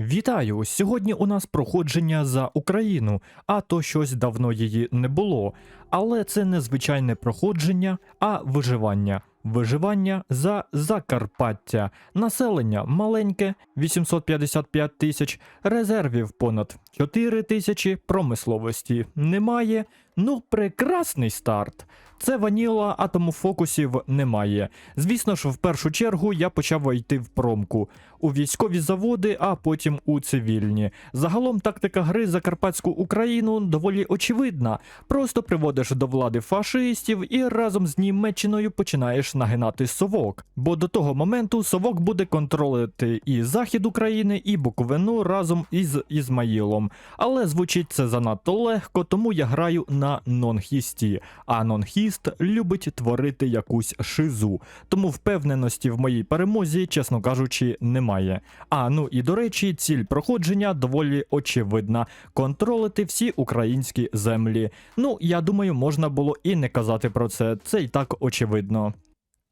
Вітаю! Сьогодні у нас проходження за Україну, а то щось давно її не було. Але це не звичайне проходження, а виживання. Виживання за Закарпаття. Населення маленьке 855 тисяч, резервів понад 4 тисячі, промисловості немає. Ну, прекрасний старт. Це ваніла, а тому фокусів немає. Звісно ж, в першу чергу я почав йти в промку у військові заводи, а потім у цивільні. Загалом тактика гри за Карпатську Україну доволі очевидна. Просто приводиш до влади фашистів і разом з Німеччиною починаєш нагинати совок. Бо до того моменту совок буде контролити і захід України, і Буковину разом із Ізмаїлом. Але звучить це занадто легко, тому я граю на нонхісті. А нонхіст любить творити якусь шизу. Тому впевненості в моїй перемозі, чесно кажучи, немає. А ну і до речі, ціль проходження доволі очевидна: контролити всі українські землі. Ну, я думаю, можна було і не казати про це. Це і так очевидно.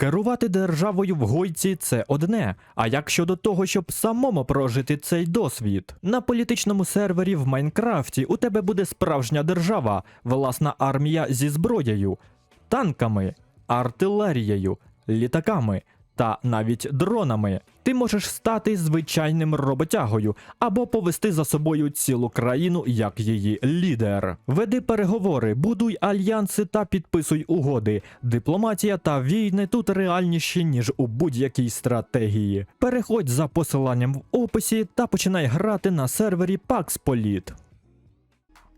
Керувати державою в гойці це одне. А як щодо того, щоб самому прожити цей досвід? На політичному сервері в Майнкрафті у тебе буде справжня держава, власна армія зі зброєю, танками, артилерією, літаками та навіть дронами. Ти можеш стати звичайним роботягою або повести за собою цілу країну як її лідер. Веди переговори, будуй альянси та підписуй угоди. Дипломатія та війни тут реальніші ніж у будь-якій стратегії. Переходь за посиланням в описі та починай грати на сервері Pax Polit.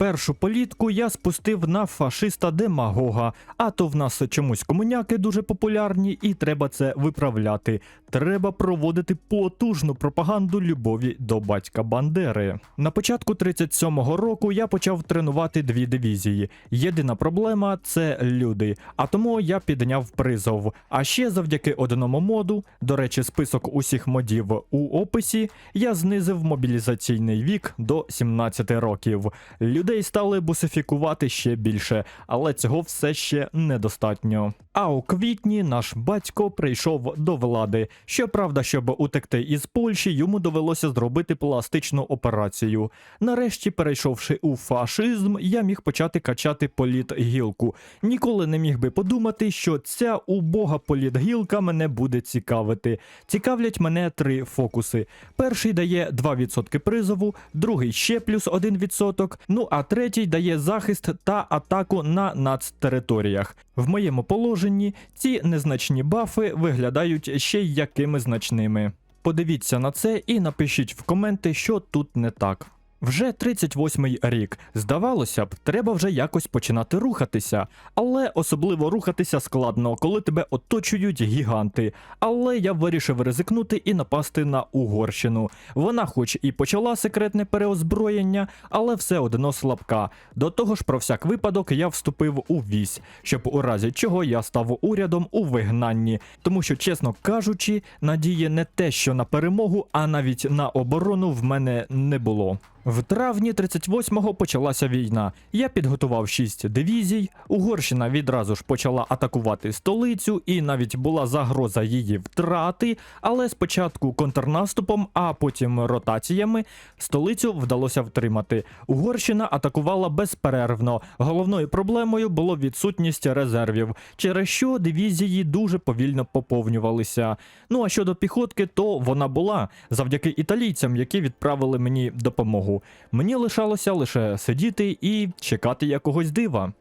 Першу політку я спустив на фашиста демагога, а то в нас чомусь комуняки дуже популярні, і треба це виправляти. Треба проводити потужну пропаганду любові до батька Бандери. На початку 37-го року я почав тренувати дві дивізії. Єдина проблема це люди, а тому я підняв призов. А ще завдяки одному моду, до речі, список усіх модів у описі, я знизив мобілізаційний вік до 17 років. Людей стали бусифікувати ще більше, але цього все ще недостатньо. А у квітні наш батько прийшов до влади. Щоправда, щоб утекти із Польщі, йому довелося зробити пластичну операцію. Нарешті, перейшовши у фашизм, я міг почати качати політгілку. Ніколи не міг би подумати, що ця убога політгілка мене буде цікавити. Цікавлять мене три фокуси. Перший дає 2% призову, другий ще плюс 1%, ну а третій дає захист та атаку на нацтериторіях. В моєму положенні ці незначні бафи виглядають ще якими значними. Подивіться на це і напишіть в коменти, що тут не так. Вже 38-й рік. Здавалося б, треба вже якось починати рухатися. Але особливо рухатися складно, коли тебе оточують гіганти. Але я вирішив ризикнути і напасти на Угорщину. Вона, хоч і почала секретне переозброєння, але все одно слабка. До того ж, про всяк випадок я вступив у вісь, щоб у разі чого я став урядом у вигнанні. Тому що, чесно кажучи, надії не те, що на перемогу, а навіть на оборону в мене не було. В травні 38-го почалася війна. Я підготував 6 дивізій. Угорщина відразу ж почала атакувати столицю, і навіть була загроза її втрати. Але спочатку контрнаступом, а потім ротаціями столицю вдалося втримати. Угорщина атакувала безперервно. Головною проблемою було відсутність резервів, через що дивізії дуже повільно поповнювалися. Ну а щодо піхотки, то вона була завдяки італійцям, які відправили мені допомогу. Мені лишалося лише сидіти і чекати якогось дива.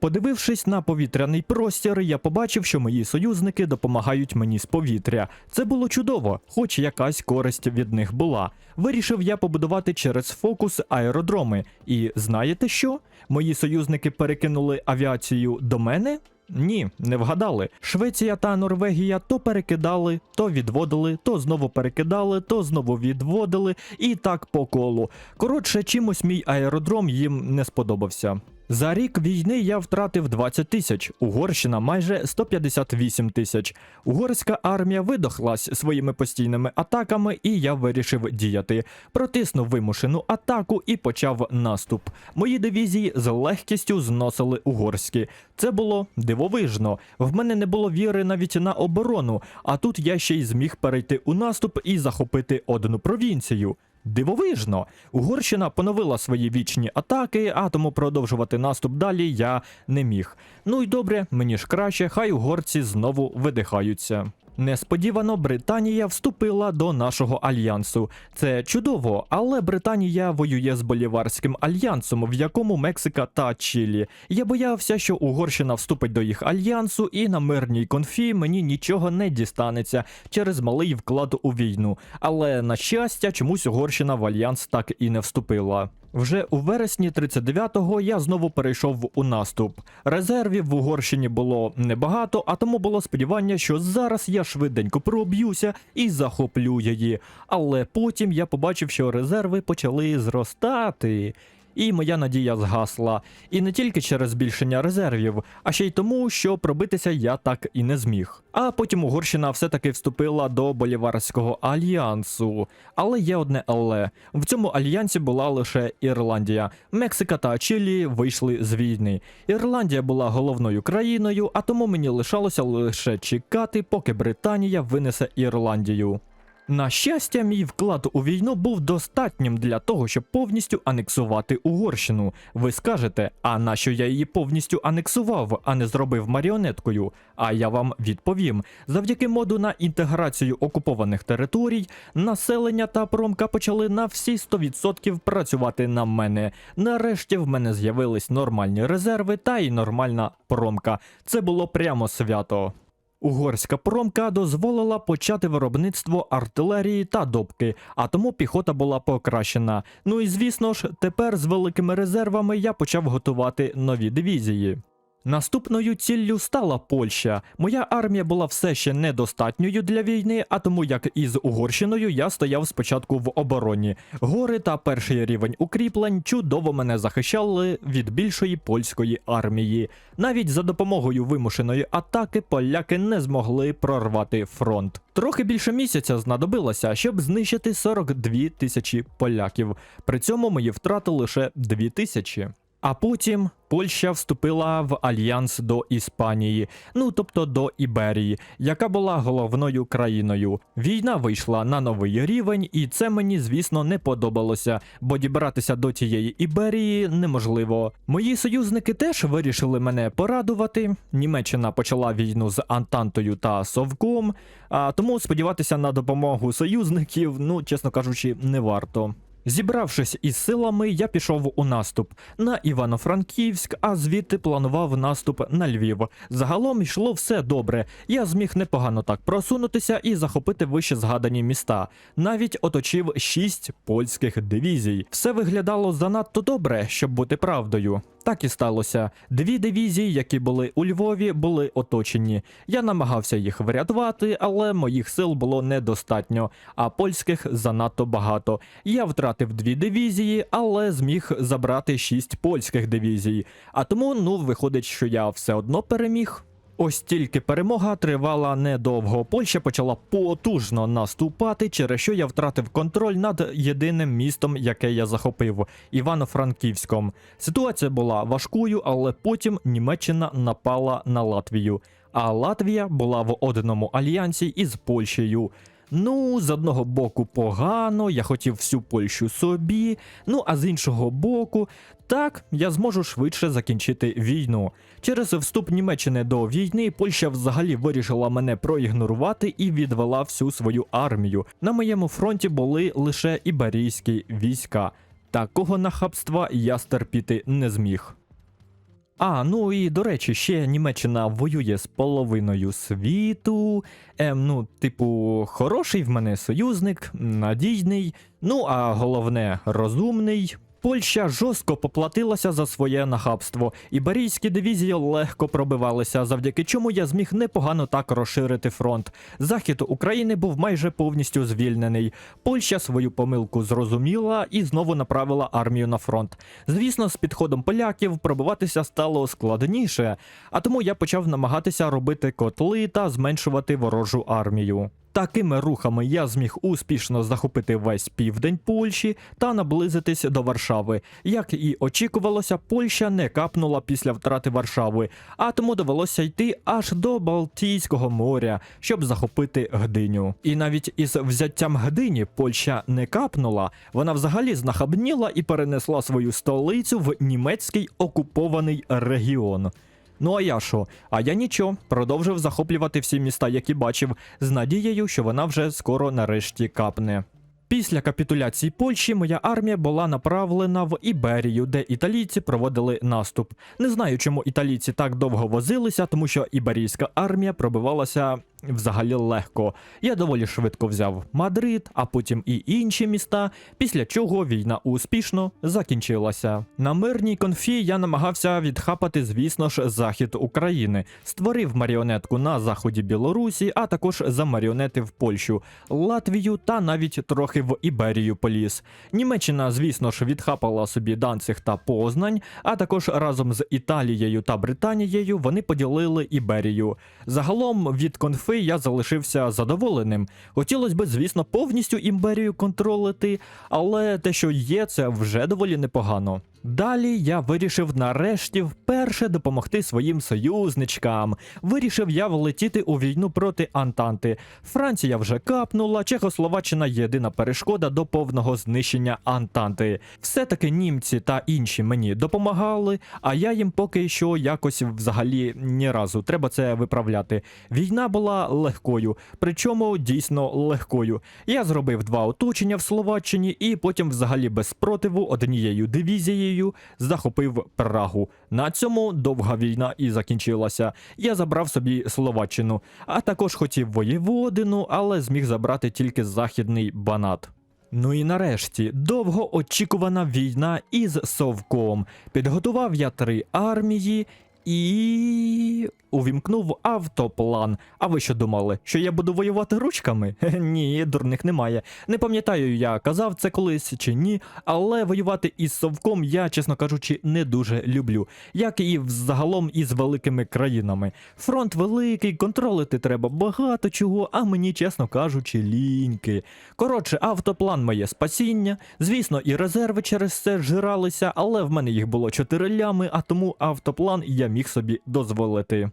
Подивившись на повітряний простір, я побачив, що мої союзники допомагають мені з повітря. Це було чудово, хоч якась користь від них була. Вирішив я побудувати через фокус аеродроми. І знаєте що? Мої союзники перекинули авіацію до мене? Ні, не вгадали. Швеція та Норвегія то перекидали, то відводили, то знову перекидали, то знову відводили, і так по колу. Коротше, чимось мій аеродром їм не сподобався. За рік війни я втратив 20 тисяч, Угорщина майже 158 тисяч. Угорська армія видохлась своїми постійними атаками, і я вирішив діяти. Протиснув вимушену атаку і почав наступ. Мої дивізії з легкістю зносили угорські. Це було дивовижно. В мене не було віри навіть на оборону, а тут я ще й зміг перейти у наступ і захопити одну провінцію. Дивовижно, Угорщина поновила свої вічні атаки, а тому продовжувати наступ далі я не міг. Ну й добре, мені ж краще, хай угорці знову видихаються. Несподівано Британія вступила до нашого альянсу. Це чудово, але Британія воює з Боліварським альянсом, в якому Мексика та Чилі. Я боявся, що Угорщина вступить до їх альянсу, і на мирній конфі мені нічого не дістанеться через малий вклад у війну. Але на щастя, чомусь Угорщина в альянс так і не вступила. Вже у вересні 39-го я знову перейшов у наступ. Резервів в Угорщині було небагато, а тому було сподівання, що зараз я швиденько проб'юся і захоплю її. Але потім я побачив, що резерви почали зростати. І моя надія згасла. І не тільки через збільшення резервів, а ще й тому, що пробитися я так і не зміг. А потім Угорщина все-таки вступила до Боліварського альянсу. Але є одне але. В цьому альянсі була лише Ірландія. Мексика та Чилі вийшли з війни. Ірландія була головною країною, а тому мені лишалося лише чекати, поки Британія винесе Ірландію. На щастя, мій вклад у війну був достатнім для того, щоб повністю анексувати Угорщину. Ви скажете, а нащо я її повністю анексував, а не зробив маріонеткою? А я вам відповім: завдяки моду на інтеграцію окупованих територій, населення та промка почали на всі 100% працювати на мене. Нарешті в мене з'явились нормальні резерви та й нормальна промка. Це було прямо свято. Угорська промка дозволила почати виробництво артилерії та допки, а тому піхота була покращена. Ну і звісно ж, тепер з великими резервами я почав готувати нові дивізії. Наступною ціллю стала Польща. Моя армія була все ще недостатньою для війни, а тому як і з Угорщиною я стояв спочатку в обороні. Гори та перший рівень укріплень чудово мене захищали від більшої польської армії. Навіть за допомогою вимушеної атаки поляки не змогли прорвати фронт. Трохи більше місяця знадобилося, щоб знищити 42 тисячі поляків. При цьому мої втрати лише 2 тисячі. А потім Польща вступила в альянс до Іспанії, ну тобто до Іберії, яка була головною країною. Війна вийшла на новий рівень, і це мені, звісно, не подобалося, бо дібратися до тієї Іберії неможливо. Мої союзники теж вирішили мене порадувати. Німеччина почала війну з Антантою та Совком, а тому сподіватися на допомогу союзників, ну чесно кажучи, не варто. Зібравшись із силами, я пішов у наступ на Івано-Франківськ, а звідти планував наступ на Львів. Загалом йшло все добре. Я зміг непогано так просунутися і захопити вище згадані міста. Навіть оточив шість польських дивізій. Все виглядало занадто добре, щоб бути правдою. Так і сталося. Дві дивізії, які були у Львові, були оточені. Я намагався їх врятувати, але моїх сил було недостатньо, а польських занадто багато. Я втратив дві дивізії, але зміг забрати шість польських дивізій. А тому, ну, виходить, що я все одно переміг. Ось тільки перемога тривала недовго. Польща почала потужно наступати, через що я втратив контроль над єдиним містом, яке я захопив Івано-Франківськом. Ситуація була важкою, але потім Німеччина напала на Латвію. А Латвія була в одному альянсі із Польщею. Ну, з одного боку погано, я хотів всю Польщу собі. Ну а з іншого боку, так я зможу швидше закінчити війну. Через вступ Німеччини до війни Польща взагалі вирішила мене проігнорувати і відвела всю свою армію. На моєму фронті були лише іберійські війська. Такого нахабства я стерпіти не зміг. А, ну і до речі, ще Німеччина воює з половиною світу. Ем, ну, типу, хороший в мене союзник, надійний, ну а головне розумний. Польща жорстко поплатилася за своє нахабство. Іберійські дивізії легко пробивалися, завдяки чому я зміг непогано так розширити фронт. Захід України був майже повністю звільнений. Польща свою помилку зрозуміла і знову направила армію на фронт. Звісно, з підходом поляків пробиватися стало складніше, а тому я почав намагатися робити котли та зменшувати ворожу армію. Такими рухами я зміг успішно захопити весь південь Польщі та наблизитись до Варшави. Як і очікувалося, Польща не капнула після втрати Варшави, а тому довелося йти аж до Балтійського моря, щоб захопити Гдиню. І навіть із взяттям Гдині Польща не капнула, вона взагалі знахабніла і перенесла свою столицю в німецький окупований регіон. Ну а я що? А я нічого, продовжив захоплювати всі міста, які бачив, з надією, що вона вже скоро нарешті капне. Після капітуляції Польщі моя армія була направлена в Іберію, де італійці проводили наступ. Не знаю, чому італійці так довго возилися, тому що іберійська армія пробивалася взагалі легко. Я доволі швидко взяв Мадрид, а потім і інші міста, після чого війна успішно закінчилася. На мирній конфі я намагався відхапати, звісно ж, захід України, створив маріонетку на заході Білорусі, а також замаріонетив Польщу, Латвію та навіть трохи в Іберію поліз. Німеччина, звісно ж, відхапала собі Данциг та Познань, а також разом з Італією та Британією вони поділили Іберію. Загалом від конфи я залишився задоволеним. Хотілося б, звісно, повністю імперію контролити, але те, що є, це вже доволі непогано. Далі я вирішив нарешті вперше допомогти своїм союзничкам. Вирішив я влетіти у війну проти Антанти. Франція вже капнула, Чехословаччина єдина перешкода до повного знищення Антанти. Все-таки німці та інші мені допомагали, а я їм поки що якось взагалі ні разу. Треба це виправляти. Війна була легкою, причому дійсно легкою. Я зробив два оточення в Словаччині і потім, взагалі, без спротиву однією дивізією захопив Прагу. На цьому довга війна і закінчилася. Я забрав собі Словаччину, а також хотів воєводину, але зміг забрати тільки західний банат. Ну і нарешті довгоочікувана війна із Совком. Підготував я три армії і увімкнув автоплан. А ви що думали, що я буду воювати ручками? Ні, дурних немає. Не пам'ятаю, я казав це колись чи ні, але воювати із совком я, чесно кажучи, не дуже люблю, як і взагалом із великими країнами. Фронт великий, контролити треба багато чого, а мені, чесно кажучи, ліньки. Коротше, автоплан моє спасіння. Звісно, і резерви через це жиралися, але в мене їх було 4 лями, а тому автоплан я міг собі дозволити.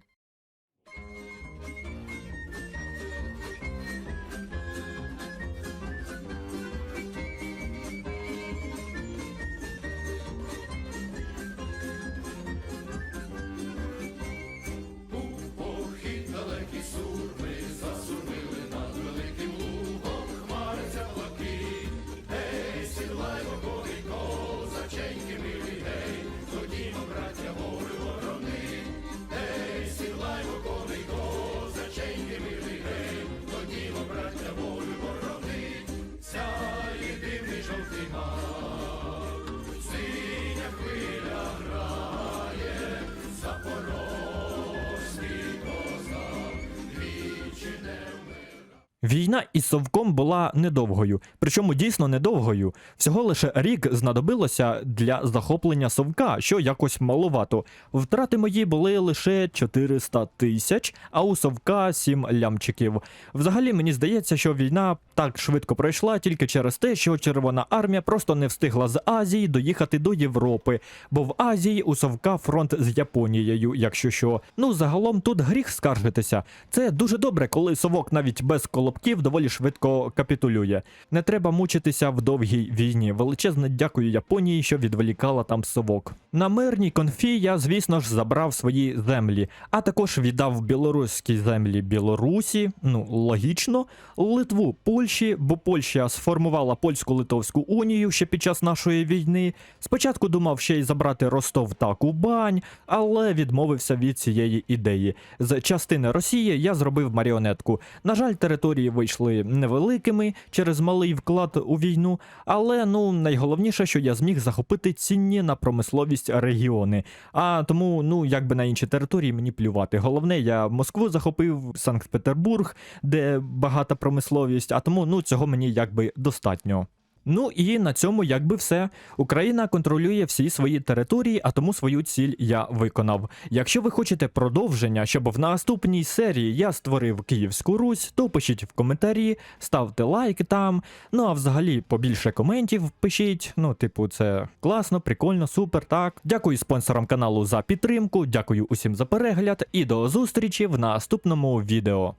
Війна із совком була недовгою, причому дійсно недовгою. Всього лише рік знадобилося для захоплення совка, що якось маловато. Втрати мої були лише 400 тисяч, а у совка 7 лямчиків. Взагалі мені здається, що війна так швидко пройшла тільки через те, що Червона армія просто не встигла з Азії доїхати до Європи, бо в Азії у совка фронт з Японією, якщо що. Ну загалом тут гріх скаржитися. Це дуже добре, коли совок навіть без колобків доволі швидко капітулює. Не треба мучитися в довгій війні. Величезне дякую Японії, що відволікала там совок. На мирній конфі я, звісно ж, забрав свої землі, а також віддав білоруські землі Білорусі, ну логічно, Литву Польщі, бо Польща сформувала польсько-литовську унію ще під час нашої війни. Спочатку думав ще й забрати Ростов та Кубань, але відмовився від цієї ідеї. З частини Росії я зробив маріонетку. На жаль, території вийшли невеликими через малий вклад у війну, але ну найголовніше, що я зміг захопити цінні на промисловість регіони. А тому, ну якби на інші території мені плювати. Головне, я Москву захопив, Санкт-Петербург, де багата промисловість, а тому ну цього мені якби достатньо. Ну і на цьому якби все. Україна контролює всі свої території, а тому свою ціль я виконав. Якщо ви хочете продовження, щоб в наступній серії я створив Київську Русь, то пишіть в коментарі, ставте лайк там. Ну а взагалі побільше коментів пишіть. Ну, типу, це класно, прикольно, супер. Так. Дякую спонсорам каналу за підтримку. Дякую усім за перегляд і до зустрічі в наступному відео.